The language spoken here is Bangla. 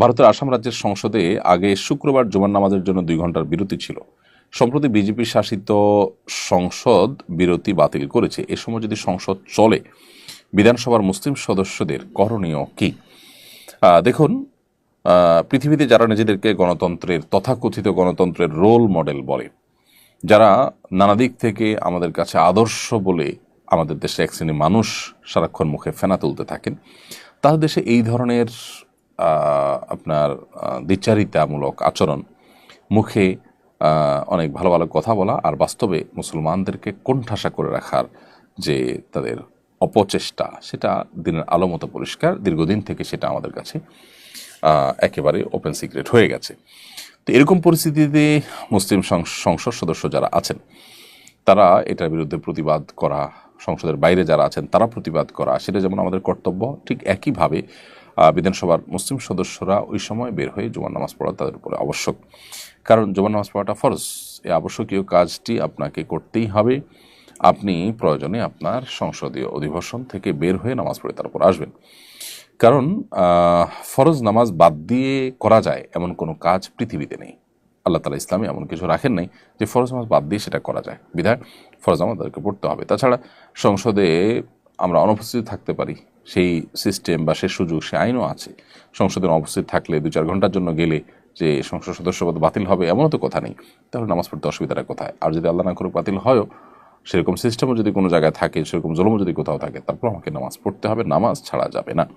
ভারতের আসাম রাজ্যের সংসদে আগে শুক্রবার জুমার নামাজের জন্য দুই ঘণ্টার বিরতি ছিল। সম্প্রতি বিজেপি শাসিত সংসদ বিরতি বাতিল করেছে। এ সময় যদি সংসদ চলে, বিধানসভার মুসলিম সদস্যদের করণীয় কি? দেখুন পৃথিবীতে যারা নিজেদেরকে গণতন্ত্রের, তথাকথিত গণতন্ত্রের রোল মডেল বলে, যারা নানা দিক থেকে আমাদের কাছে আদর্শ বলে আমাদের দেশে এক শ্রেণি মানুষ সারাক্ষণ মুখে ফেনা তুলতে থাকেন, তাদের দেশে এই ধরনের আপনার দ্বিচারিতামূলক আচরণ। মুখে অনেক ভালো ভালো কথা বলা আর বাস্তবে মুসলমানদেরকে কোণঠাসা করে রাখার যে তাদের অপচেষ্টা, সেটা দিনের আলো মতো পরিষ্কার। দীর্ঘদিন থেকে সেটা আমাদের কাছে একেবারে ওপেন সিক্রেট হয়ে গেছে। তো এরকম পরিস্থিতিতে মুসলিম সংস- সংসদ সদস্য যারা আছেন, তারা এটার বিরুদ্ধে প্রতিবাদ করা, সংসদের বাইরে যারা আছেন, তারা প্রতিবাদ করা, সেটা যেমন আমাদের কর্তব্য, ঠিক একইভাবে বিধানসভার মুসলিম সদস্যরা ওই সময় বের হয়ে জুমার নামাজ পড়া তাদের উপরে আবশ্যক। কারণ জুমার নামাজ পড়াটা ফরজ। এই আবশ্যকীয় কাজটি আপনাকে করতেই হবে। আপনি প্রয়োজনে আপনার সংসদীয় অধিবেশন থেকে বের হয়ে নামাজ পড়ে তারপর আসবেন। কারণ ফরজ নামাজ বাদ দিয়ে করা যায় এমন কোনো কাজ পৃথিবীতে নেই। আল্লাহ তালা ইসলামে এমন কিছু রাখেন নাই যে ফরজ নামাজ বাদ দিয়ে সেটা করা যায়। বিধায় ফরজ আমাদেরকে পড়তে হবে। তাছাড়া সংসদে আমরা অনুপস্থিত থাকতে পারি। সেই সিস্টেম বা সে সুযোগ সে আইনও আছে। সংসদের অবস্থিত থাকলে দু চার ঘণ্টার জন্য গেলে যে সংসদ সদস্যপদ বাতিল হবে এমনও তো কথা নেই। তাহলে নামাজ পড়তে অসুবিধাটা কোথায়? আর যদি আল্লাহ না করুক বাতিল হয়ও, সেরকম সিস্টেমও যদি কোনো জায়গায় থাকে, সেরকম জলমও যদি কোথাও থাকে, তারপর আমাকে নামাজ পড়তে হবে। নামাজ ছাড়া যাবে না।